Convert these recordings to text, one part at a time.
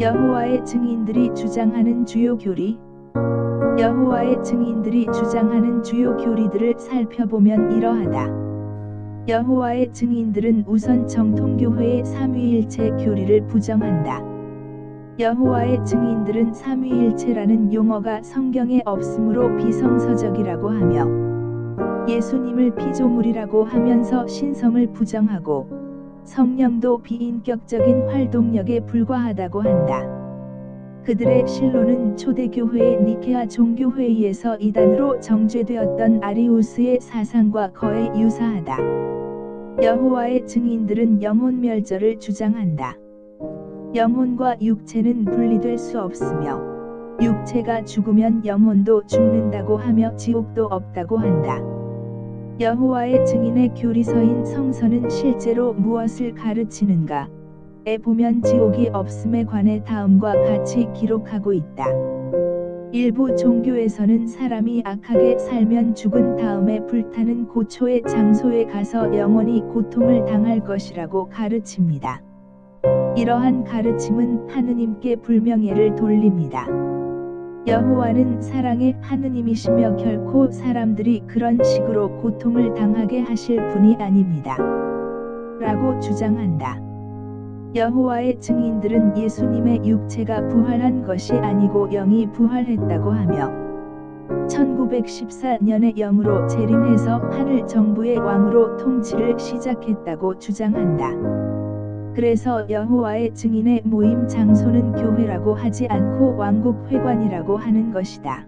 여호와의 증인들이 주장하는 주요 교리 여호와의 증인들이 주장하는 주요 교리들을 살펴보면 이러하다. 여호와의 증인들은 우선 정통교회의 삼위일체 교리를 부정한다. 여호와의 증인들은 삼위일체라는 용어가 성경에 없으므로 비성서적이라고 하며 예수님을 피조물이라고 하면서 신성을 부정하고 성령도 비인격적인 활동력에 불과하다고 한다. 그들의 실로는 초대교회의 니케아 종교회의에서 이단으로 정죄되었던 아리우스의 사상과 거의 유사하다. 여호와의 증인들은 영혼 멸절을 주장한다. 영혼과 육체는 분리될 수 없으며 육체가 죽으면 영혼도 죽는다고 하며 지옥도 없다고 한다. 여호와의 증인의 교리서인 성서는 실제로 무엇을 가르치는가? 에 보면 지옥이 없음에 관해 다음과 같이 기록하고 있다. 일부 종교에서는 사람이 악하게 살면 죽은 다음에 불타는 고초의 장소에 가서 영원히 고통을 당할 것이라고 가르칩니다. 이러한 가르침은 하느님께 불명예를 돌립니다. 여호와는 사랑의 하느님이시며 결코 사람들이 그런 식으로 고통을 당하게 하실 분이 아닙니다. 라고 주장한다. 여호와의 증인들은 예수님의 육체가 부활한 것이 아니고 영이 부활했다고 하며 1914년에 영으로 재림해서 하늘 정부의 왕으로 통치를 시작했다고 주장한다. 그래서 여호와의 증인의 모임 장소는 교회라고 하지 않고 왕국 회관이라고 하는 것이다.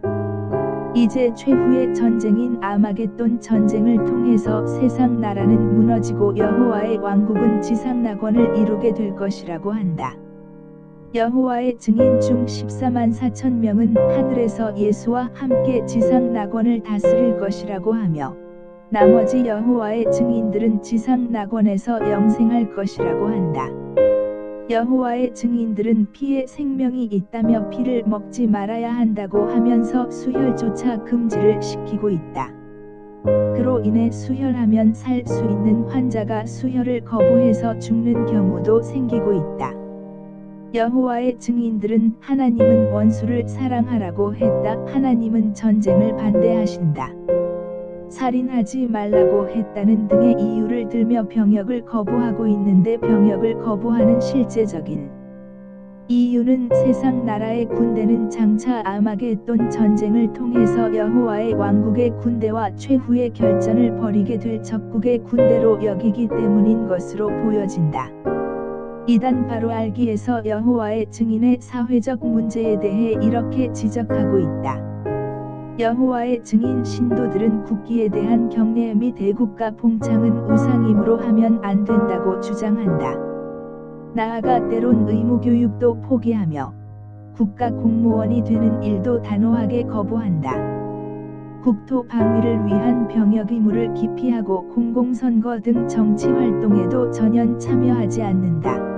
이제 최후의 전쟁인 아마겟돈 전쟁을 통해서 세상 나라는 무너지고 여호와의 왕국은 지상 낙원을 이루게 될 것이라고 한다. 여호와의 증인 중 14만 4천 명은 하늘에서 예수와 함께 지상 낙원을 다스릴 것이라고 하며 나머지 여호와의 증인들은 지상 낙원에서 영생할 것이라고 한다. 여호와의 증인들은 피에 생명이 있다며 피를 먹지 말아야 한다고 하면서 수혈조차 금지를 시키고 있다. 그로 인해 수혈하면 살 수 있는 환자가 수혈을 거부해서 죽는 경우도 생기고 있다. 여호와의 증인들은 하나님은 원수를 사랑하라고 했다. 하나님은 전쟁을 반대하신다. 살인하지 말라고 했다는 등의 이유를 들며 병역을 거부하고 있는데 병역을 거부하는 실제적인 이유는 세상 나라의 군대는 장차 아마겟돈 전쟁을 통해서 여호와의 왕국의 군대와 최후의 결전을 벌이게 될 적국의 군대로 여기기 때문인 것으로 보여진다. 이단 바로 알기에서 여호와의 증인의 사회적 문제에 대해 이렇게 지적하고 있다. 여호와의 증인 신도들은 국기에 대한 경례 및 애국가 봉창은 우상임으로 하면 안 된다고 주장한다. 나아가 때론 의무교육도 포기하며 국가 공무원이 되는 일도 단호하게 거부한다. 국토 방위를 위한 병역 의무를 기피하고 공공선거 등 정치 활동에도 전혀 참여하지 않는다.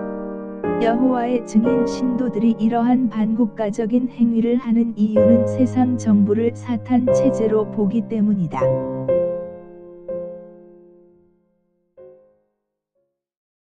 여호와의 증인 신도들이 이러한 반국가적인 행위를 하는 이유는 세상 정부를 사탄 체제로 보기 때문이다.